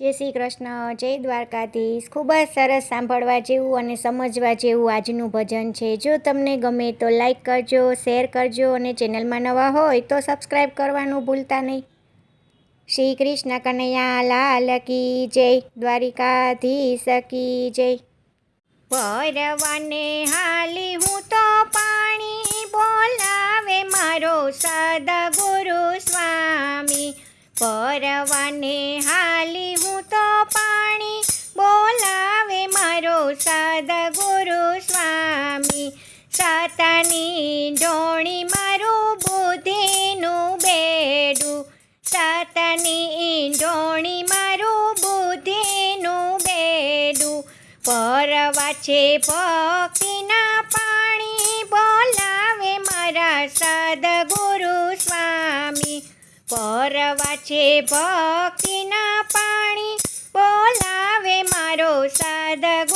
જય શ્રી કૃષ્ણ, જય દ્વારકાધીશ. ખૂબ જ સરસ સાંભળવા જેવું અને સમજવા જેવું આજનું ભજન છે. જો તમને ગમે તો લાઈક કરજો, શેર કરજો અને ચેનલમાં નવા હોય તો સબસ્ક્રાઈબ કરવાનું ભૂલતા નહીં. શ્રી કૃષ્ણ કનૈયા લાલ કી જય, દ્વારિકાધીશ કી જય. પરવાને હાલી હું તો પાણી બોલાવે મારો સદગુરુ સ્વામી. પરવાને હાલી સદગુરુ સ્વામી, સતની ડોણી મારું બુદ્ધિનું બેડું. સતની ડોણી મારું બુદ્ધિનું બેડું. પરવા છે ભક્તિના પાણી, બોલાવે મારા સદગુરુ સ્વામી. પરવા છે ભક્તિના પાણી, બોલાવે મારો સદગુરુ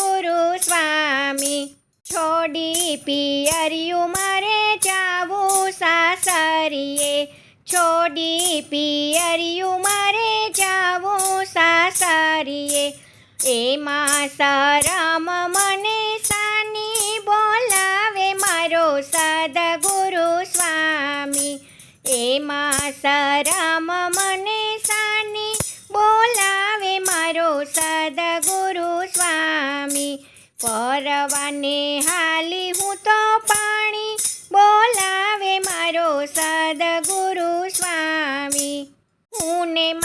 સ્વામી છોડી પિયરિયું મારે જાવું સાસરીએ. છોડી પિયરિયું મારે જાવું સાસરીએ. એમાં શરમ મને સાની બોલાવે મારો સદગુરુ સ્વામી. એમાં શરમ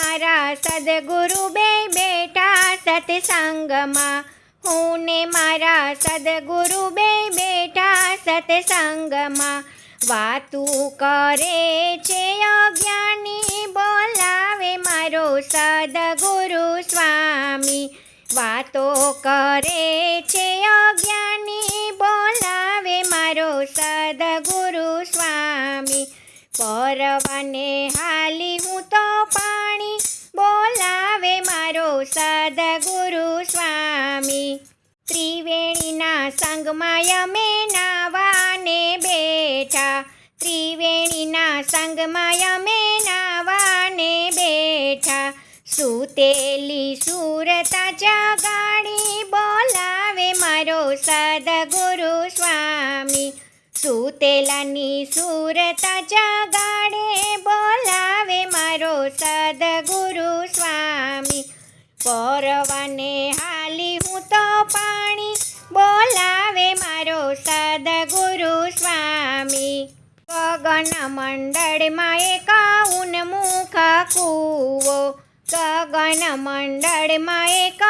મારા સદગુરુ બે બેટા સત્સંગમાં. હું ને મારા સદગુરુ બે બેટા સત્સંગમાં. વાતું કરે છે અજ્ઞાની, બોલાવે મારો સદગુરુ સ્વામી. વાતો કરે છે અજ્ઞાની, બોલાવે મારો સદગુરુ સ્વામી. પરવાને હાલી હું તો મારો સદગુરુ સ્વામી. ત્રિવેણીના સંગમાં અમે નાવાને બેઠા. ત્રિવેણીના સંગમાં અમે નાવાને બેઠા. સુતેલી સુરતા જગાડી બોલાવે મારો સદગુરુ સ્વામી. સુતેલાની સુરતા જગાડે બોલાવે મારો સદગુરુ પરવાને હાલી હું તો પાણી બોલાવે મારો સદગુરુ સ્વામી. ગગન મંડળમાં એક ઉન્મુખ કૂવો. ગગન મંડળમાં એક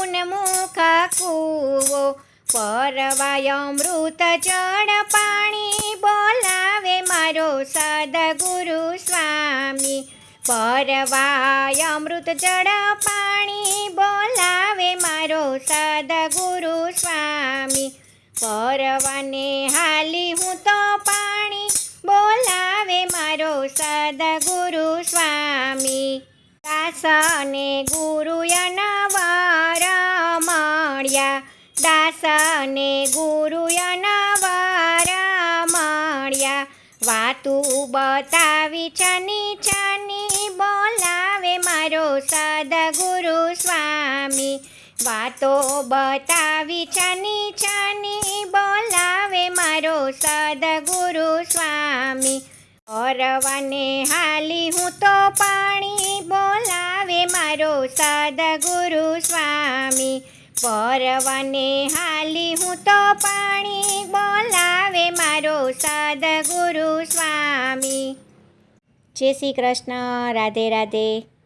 ઉન્મુખ કૂવો. પરવાય અમૃત જળ પાણી બોલાવે મારો સદગુરુ સ્વામી. પરવાય અમૃત જળ પાણી બોલાવે મારો સદગુરુ સ્વામી. પરવાને હાલી હું તો પાણી બોલાવે મારો સદગુરુ સ્વામી. દાસને ગુરુ ગુરુયનવાર મળ્યા દાસને ગુરુ ગુરુયનવાર મળ્યા વાતું બતાવી બોલાવે મારો સદગુરુ સ્વામી. વાતો બતાવી, છની છની બોલાવે મારો સદગુરુ સ્વામી. પરવાને હાલી હું તો પાણી બોલાવે મારો સદગુરુ સ્વામી. પરવાને હાલી હું તો પાણી બોલાવે મારો સદગુરુ સ્વામી. જય શ્રી કૃષ્ણ, રાધે રાધે.